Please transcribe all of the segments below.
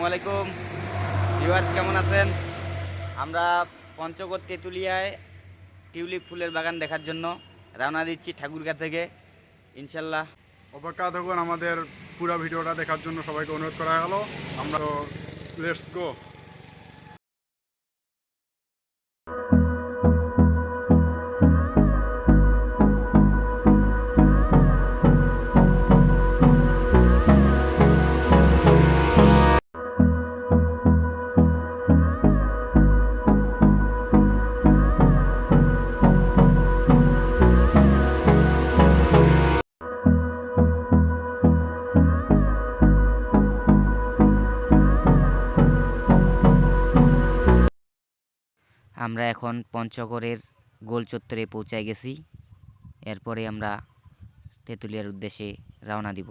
আসসালামু আলাইকুম। ভিউয়ার্স, কেমন আছেন? আমরা পঞ্চগড় তেঁতুলিয়ায় টিউলিপ ফুলের বাগান দেখার জন্য রওনা দিচ্ছি ঠাকুরগা থেকে। ইনশাল্লাহ। অপেক্ষা থাকুন, আমাদের পুরো ভিডিওটা দেখার জন্য সবাইকে অনুরোধ করা গেল আমরা লেটস গো আমরা এখন পঞ্চগড়ের গোল চত্বরে পৌঁছায় গেছি। এরপরে আমরা তেঁতুলিয়ার উদ্দেশ্যে রওনা দিব।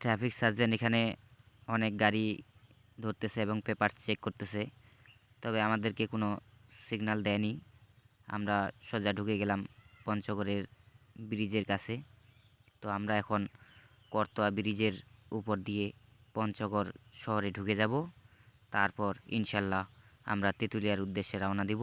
ট্রাফিক সার্জেন এখানে অনেক গাড়ি ধরতেছে এবং পেপার চেক করতেছে। তবে আমাদেরকে কোনো সিগন্যাল দেয়নি। আমরা সোজা ঢুকে গেলাম পঞ্চগড়ের ব্রিজের কাছে। তো আমরা এখন করতোয়া ব্রিজের উপর দিয়ে পঞ্চগড় শহরে ঢুকে যাব। তারপর ইনশাল্লাহ আমরা তেঁতুলিয়ার উদ্দেশ্যে রওনা দিব।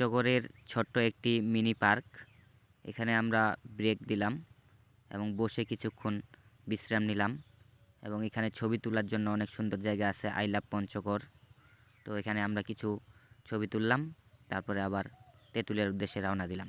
পঞ্চগড়ের ছোট্ট একটি মিনি পার্ক। এখানে আমরা ব্রেক দিলাম এবং বসে কিছুক্ষণ বিশ্রাম নিলাম এবং এখানে ছবি তোলার জন্য অনেক সুন্দর জায়গা আছে, আই লাভ পঞ্চগড়। তো এখানে আমরা কিছু ছবি তুললাম, তারপরে আবার তেঁতুলের উদ্দেশ্যে রওনা দিলাম।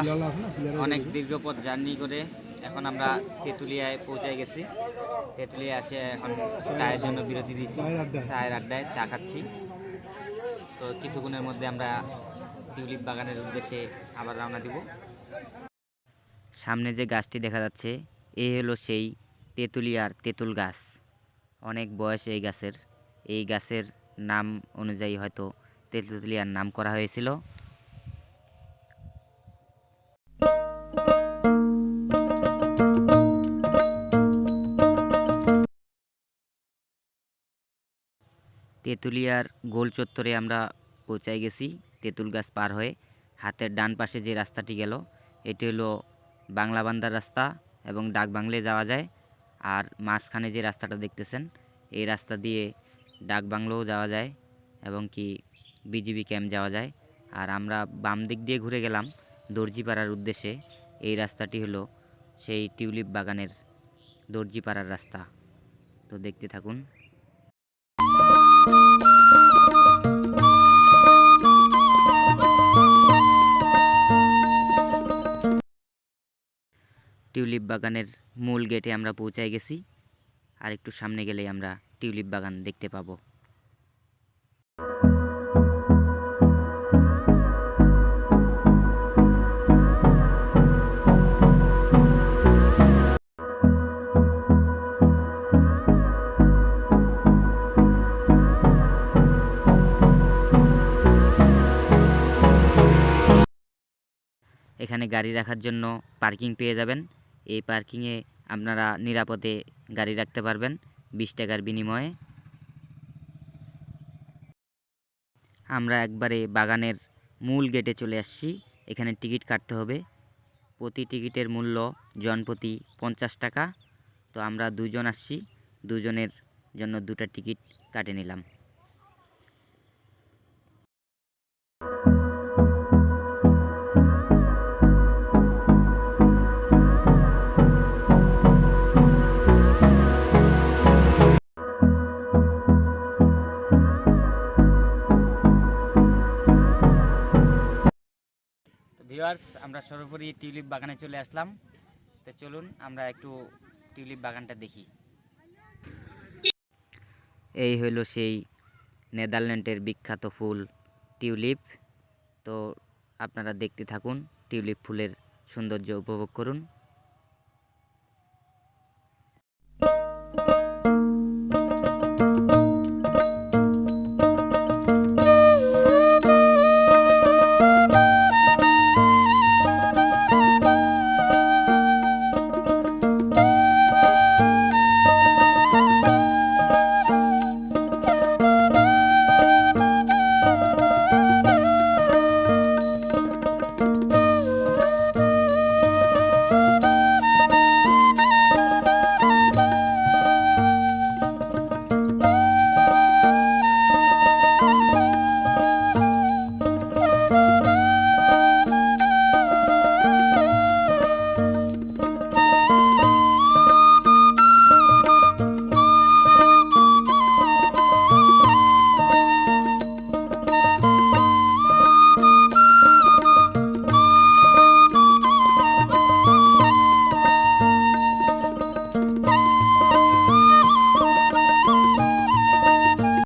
আলহামদুলিল্লাহ অনেক দীর্ঘ পথ জার্নি করে এখন আমরা তেঁতুলিয়ায় পৌঁছায় গেছি। তেঁতুলিয়া এসে এখন চায়ের জন্য বিরতি দিয়েছি। চায়ের আড্ডায়। চা খাচ্ছি। তো কিছুক্ষণের মধ্যে আমরা টিউলিপ বাগানের উদ্দেশ্যে আবার রওনা দিব। সামনে যে গাছটি দেখা যাচ্ছে এই হলো সেই তেঁতুলিয়ার তেঁতুল গাছ। অনেক বয়স এই গাছের। এই গাছের নাম অনুযায়ী হয়তো তেঁতুলিয়ার নাম করা হয়েছিল। তেঁতুলিয়ার গোল চত্বরে আমরা পৌঁছায় গেছি, তেঁতুল গাছ পার হয়ে। হাতের ডান পাশে যে রাস্তাটি গেল, এটি হলো বাংলা বান্দার রাস্তা এবং ডাক বাংলে যাওয়া যায়। আর মাঝখানে যে রাস্তাটা দেখতেছেন, এই রাস্তা দিয়ে ডাক বাংলোও যাওয়া যায় এবং কি বিজিবি ক্যাম্প যাওয়া যায়। আর আমরা বাম দিক দিয়ে ঘুরে গেলাম দর্জিপাড়ার উদ্দেশ্যে। এই রাস্তাটি হলো সেই টিউলিপ বাগানের দর্জিপাড়ার রাস্তা। তো দেখতে থাকুন। টিউলিপ বাগানের মূল গেটে আমরা পৌঁছায় গেছি। আর একটু সামনে গেলেই আমরা টিউলিপ বাগান দেখতে পাবো। এখানে গাড়ি রাখার জন্য পার্কিং পেয়ে যাবেন। এই পার্কিংয়ে আপনারা নিরাপদে গাড়ি রাখতে পারবেন বিশ টাকার বিনিময়ে। আমরা একবারে বাগানের মূল গেটে চলে আসছি। এখানে টিকিট কাটতে হবে। প্রতি টিকিটের মূল্য জনপ্রতি পঞ্চাশ টাকা। তো আমরা দুজন আসছি। দুজনের জন্য দুটা টিকিট কাটে নিলাম। তো ভিউয়ার্স, আমরা সর্বোপরি টিউলিপ বাগানে চলে আসলাম। তো চলুন, আমরা একটু টিউলিপ বাগানটা দেখি। এই হইল সেই নেদারল্যান্ডের বিখ্যাত ফুল টিউলিপ। তো আপনারা দেখতে থাকুন, টিউলিপ ফুলের সৌন্দর্য উপভোগ করুন।